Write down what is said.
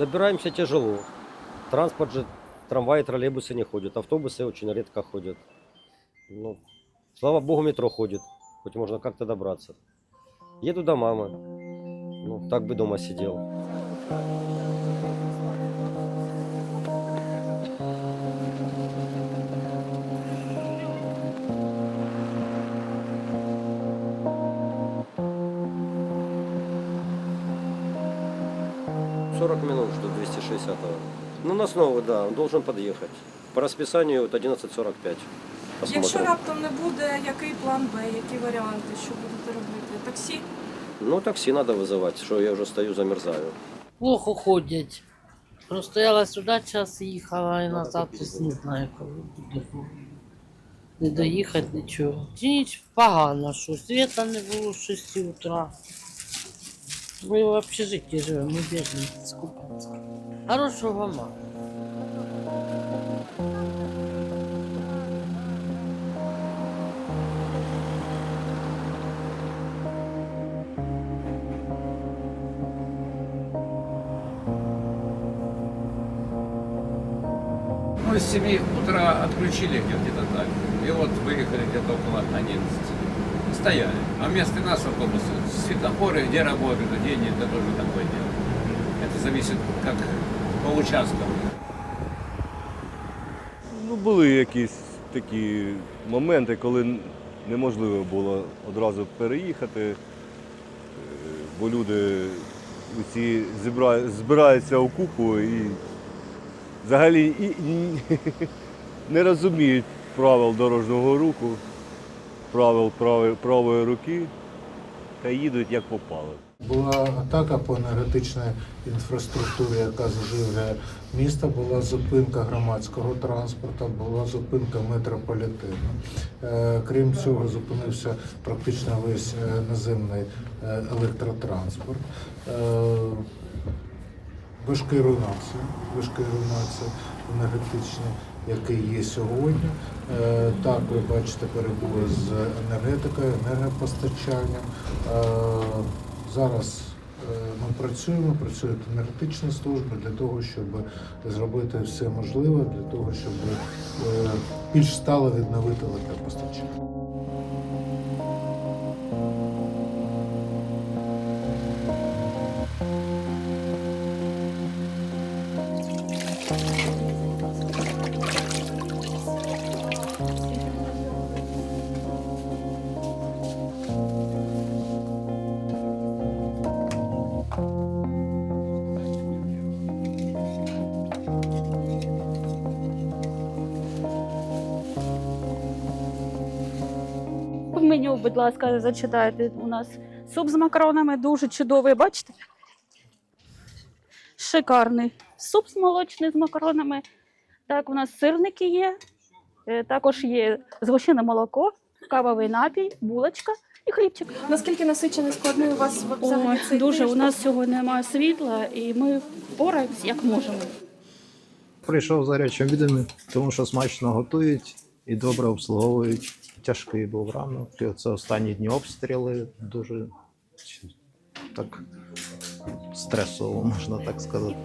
Добираемся тяжело. Транспорт же, трамваи, троллейбусы не ходят, автобусы очень редко ходят. Ну, слава богу, метро ходит, хоть можно как-то добраться. Еду до мамы. Ну, так бы дома сидел. Сорок минут жду 260 Ну, на снова, да, он должен подъехать. По расписанию вот 11.45. Якщо Посмотрим. раптом не буде, який план Б, які варіанти, що будете робити? Таксі? Ну, такси надо вызывать, что я уже стою, замерзаю. Плохо ходять. Простояла сюди час і їхала і назад, ось не знаю, коли буде. Не доїхати нічого. Ніч погано, що світа не було з 6 утра. Ми в общежитті живемо, ми біженці з Купанська. Хорошого мало. Мы с 7 утра отключили где-то так. И вот выехали где-то около 11. Стояли. А вместо нас автобусы, светофоры, где работают, где нет, это тоже такое дело. Это зависит как по участкам. Ну, були якісь такі моменти, коли неможливо було одразу переїхати, е, бо люди усі зібра- збираються у купу і взагалі і, і не розуміють правил дорожнього руху, правил правої, руки та їдуть як попали. Була атака по енергетичній інфраструктурі, яка заживлює місто. Була зупинка громадського транспорту, була зупинка метрополітену. Е, Крім цього, зупинився практично весь е, наземний е, електротранспорт. Важкі руйнації, важкі руйнації енергетичні, які є сьогодні. Е, Так, ви бачите перебої з енергетикою, енергопостачанням. Е, Зараз е, ми працюємо, працюють енергетичні служби для того, щоб зробити все можливе, для того, щоб більш стало відновити електропостачання. В меню, будь ласка, зачитайте. У нас суп з макаронами дуже чудовий, бачите? Шикарний. Суп з молочний з макаронами. Так, у нас сирники є. Е, Також є згущене молоко, кавовий напій, булочка і хлібчик. Наскільки насичений складний у вас О, взагалі цей дуже у нас сьогодні немає світла, і ми впораємось як можемо. Прийшов за гарячим відами, тому що смачно готують і добре обслуговують. Тяжкий був ранок. Це останні дні обстріли дуже так стресово, можна так сказати.